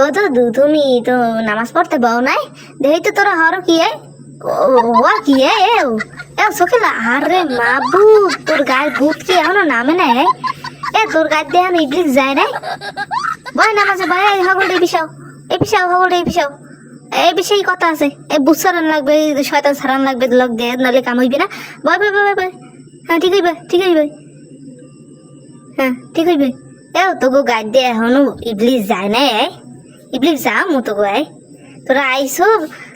ও তো তুমি তো নামাজ পড়তে পাও নাই? দেখি তো তোরা হর কি এ? কি এ? এ আরে মাবু তোর গায়ে ভূত কি নামে নাই এ? তোর গায়ে এখন ইডলি যায় নাই? ভয় নামাজে ভয় এই হগল এই পিসাও এই বিষয়ে কথা আছে এই বুট সারান লাগবে, শয়তান সারান লাগবে লগ দিয়ে নাহলে কাম হইবে না। ভয় ভয় ভয় ভয় হ্যাঁ ঠিক হইবে ঠিক হইবে। হ্যাঁ ঠিক হইবে। এও তোকে গাইড দিয়ে এখনও ইবলিশ যায় না এ ইবলিশ যা মো তোকে তোরা আইসো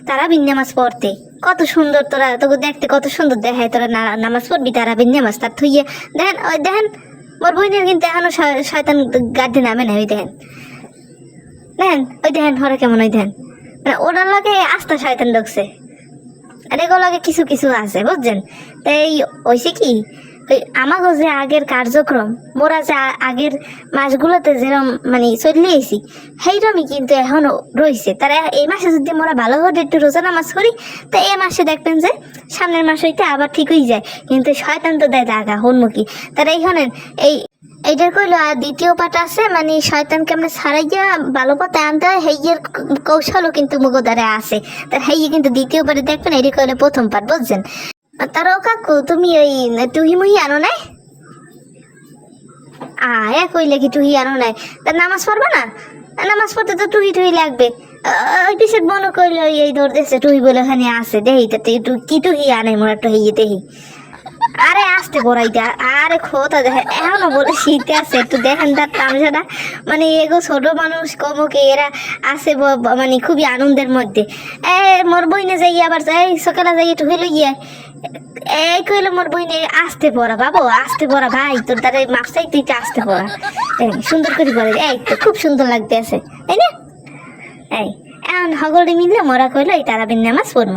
তারা বিন্যামাজ পড়তে। কত সুন্দর তোরা, তোকে দেখতে কত সুন্দর দেখায় তোরা নামাজ পড়বি, তারা বিন্যামাজ। তার থইয়ে, দেখেন, ওই দেখেন, মোর বইনের কিন্তু এখনও শয়তান গাড়ি নামে না ওই দেখেন। দেখেন, ওই দেখেন, হরে কেমন, ওই দেখেন। মানে ওটার লগে আস্থা শয়তান ঢুকছে। আর এগুলো কিছু কিছু আছে, বুঝছেন? তাই ওইসে কি? যে আগের কার্যক্রম, মোরা যে আগের মাসগুলোতে যেরকম মানে চলে এসি সেইরকমই কিন্তু রয়েছে তারা এই মাসে যদি মোরা ভালো একটু করি, তা এই মাসে দেখবেন যে সামনের মাস হইতে আবার ঠিক হয়ে যায়, কিন্তু শয়তান তো দেয় দাগা, হন্মুখী। তারা এইখানে এই কইলো আর দ্বিতীয় পাঠ আছে মানে শয়তান কেমনে ছাড়াইয়া ভালো পথে আনতে হয়, হেইয়ের কৌশলও কিন্তু মুগোদারে আছে। তার হেইয়ে কিন্তু দ্বিতীয় পাঠে দেখবেন এটি কইলে প্রথম পাঠ, বুঝছেন? আর কাকু, তুমি ওই টুহি মুহি আনো নাই? আয়া কইলে কি টুহি আনো নাই? তা নামাজ পড়বা না? নামাজ পড়তে তো টুহি টুহি লাগবে। ওই পিছের মনে করলে ওই এই ধরতেছে টুহি বলে ওখানে আছে, দেহি একটু কি টুহি আনে মোরা টুহি দেহি। আরে, আসতে বড়াইতে আরে খোতা দেখেন এখনও বলে শীতে আছে, একটু দেখেন তার তামসাটা। মানে এগো ছোট মানুষ, কমকে, এরা আছে মানে খুবই আনন্দের মধ্যে। এ, মোর বইনে যাই আবার, এই সকালে যাই একটু হইল গিয়ে এই কইলো মোর বইনে, আসতে পড়া বাবু, আসতে পড়া ভাই, তোর তার দ্বারা মাপসাই তুই আসতে পড়া। সুন্দর করে পড়ে, এই তো খুব সুন্দর লাগতে আছে তাই না? এই, এখন হগলটি মিললে, মোরা কইলো, এই তারাবিন নামাজ পড়ব।